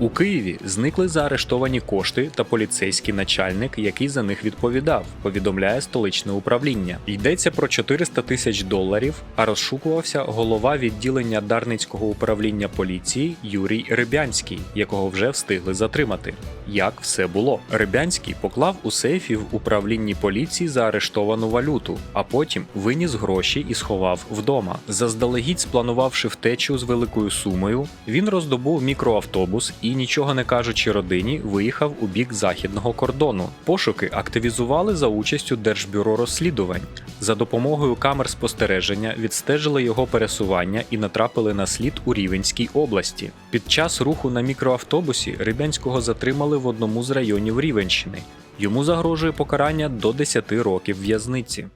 У Києві зникли заарештовані кошти та поліцейський начальник, який за них відповідав, повідомляє столичне управління. Йдеться про 400 тисяч доларів, а розшукувався голова відділення Дарницького управління поліції Юрій Рибянський, якого вже встигли затримати. Як все було? Рибянський поклав у сейфі в управлінні поліції заарештовану валюту, а потім виніс гроші і сховав вдома. Заздалегідь спланувавши втечу з великою сумою, він роздобув мікроавтобус і, нічого не кажучи родині, виїхав у бік західного кордону. Пошуки активізували за участю Держбюро розслідувань. За допомогою камер спостереження відстежили його пересування і натрапили на слід у Рівенській області. Під час руху на мікроавтобусі Рибянського затримали в одному з районів Рівенщини. Йому загрожує покарання до 10 років в'язниці.